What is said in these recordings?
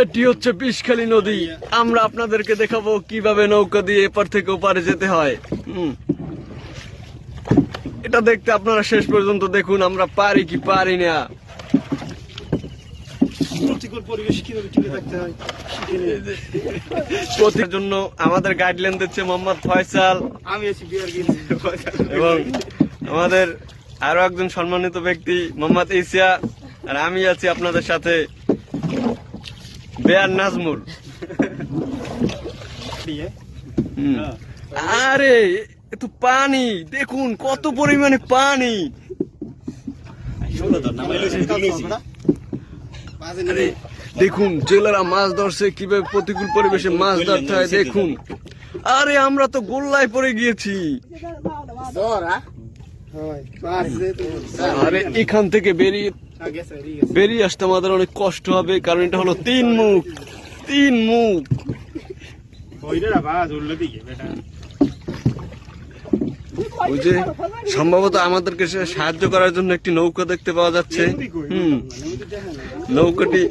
এটি হচ্ছে বিষখালী নদী। আমরা আপনাদেরকে দেখাবো কীভাবে নৌকা দিয়ে এপার থেকে ওপারে যেতে হয়। এটা দেখতে আপনারা শেষ পর্যন্ত দেখুন আমরা পারি কি পারি না। প্রতিকূল পরিবেশ কীভাবে টিকে থাকতে হয় প্রতির জন্য আমাদের গাইডলাইন দিচ্ছে মোহাম্মদ ফয়সাল। আমি এবং আমাদের আরও একজন সম্মানিত ব্যক্তি মোহাম্মদ ইসিয়া আর আমি আছি আপনাদের সাথে। বেয়ার নাজমুল। আরে এ তো পানি দেখুন কত পরিমাণে পানি। দেখুন জেলেরা মাছ ধরছে কীভাবে প্রতিকূল পরিবেশে মাছ ধরতে হয় দেখুন। আরে আমরা তো গোল্লায় পড়ে গিয়েছি। আরে এখান থেকে বেরিয়ে বেরিয়ে আসতে আমাদের অনেক কষ্ট হবে, কারণ এটা হলো তিন মুখ তিন মুখ। ওই যে সম্ভবত আমাদেরকে সাহায্য করার জন্য একটি নৌকা দেখতে পাওয়া যাচ্ছে। হুম, নৌকাটি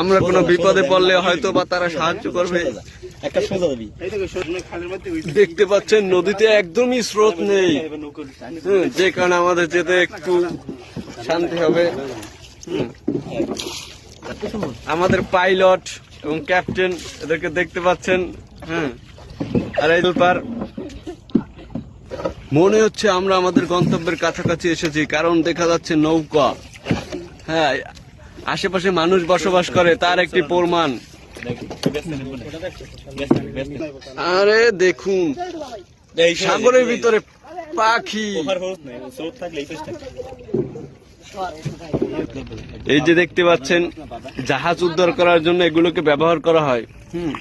আমরা কোনো বিপদে পড়লে হয়তো বা তারা সাহায্য করবে। ওই দেখতে পাচ্ছেন নদীতে একদমই স্রোত নেই। যে কারণে আমাদের যেতে একটু শান্তি হবে। আমাদের পাইলট এবং ক্যাপ্টেন এদেরকে দেখতে পাচ্ছেন। হ্যাঁ আর এই পার মনে হচ্ছে আমরা আমাদের গন্তব্যের কাছাকাছি এসেছি কারণ দেখা যাচ্ছে নৌকা। হ্যাঁ আশেপাশে মানুষ বসবাস করে, তার একটি প্রমাণ। আরে দেখুন, এই সাগরের ভিতরে পাখি। এই যে দেখতে পাচ্ছেন, জাহাজ উদ্ধার করার জন্য এগুলোকে ব্যবহার করা হয়। হুম,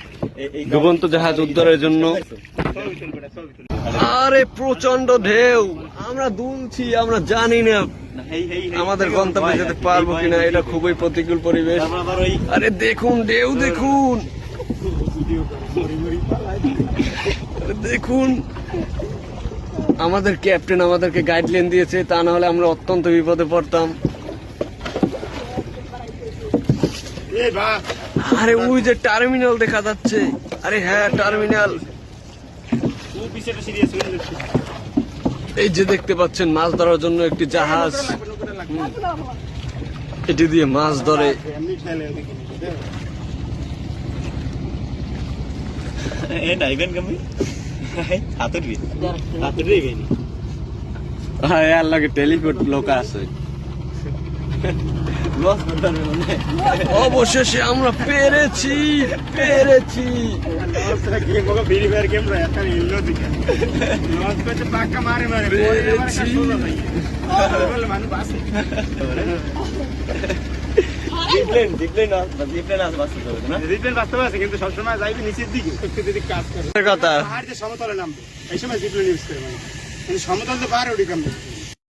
ডুবন্ত জাহাজ উদ্ধারের জন্য। আরে প্রচণ্ড ঢেউ, আমরা দুলছি, আমরা জানি না। আমাদের গন্তব্যে যেতে পারব কিনা এটা খুবই প্রতিকূল পরিবেশ। আরে দেখুন ঢেউ দেখুন। দেখুন। আমাদের ক্যাপ্টেন আমাদেরকে গাইডলাইন দিয়েছে তা না হলে আমরা অত্যন্ত বিপদে পড়তাম। আরে ওই যে টার্মিনাল দেখা যাচ্ছে। আরে হ্যাঁ টার্মিনাল। সিরিয়াস এই যে দেখতে পাচ্ছেন মাছ ধরার জন্য একটি জাহাজ। এটি দিয়ে মাছ ধরে। টেলিফোন লোক আছে। অবশেষে আমরা পেরেছি পেরেছি। কথা। সমতলে নামবে এই সময় জিপলেন ইউজ করে মানে। সমতল তো পাহাড়ে উঠে কামবে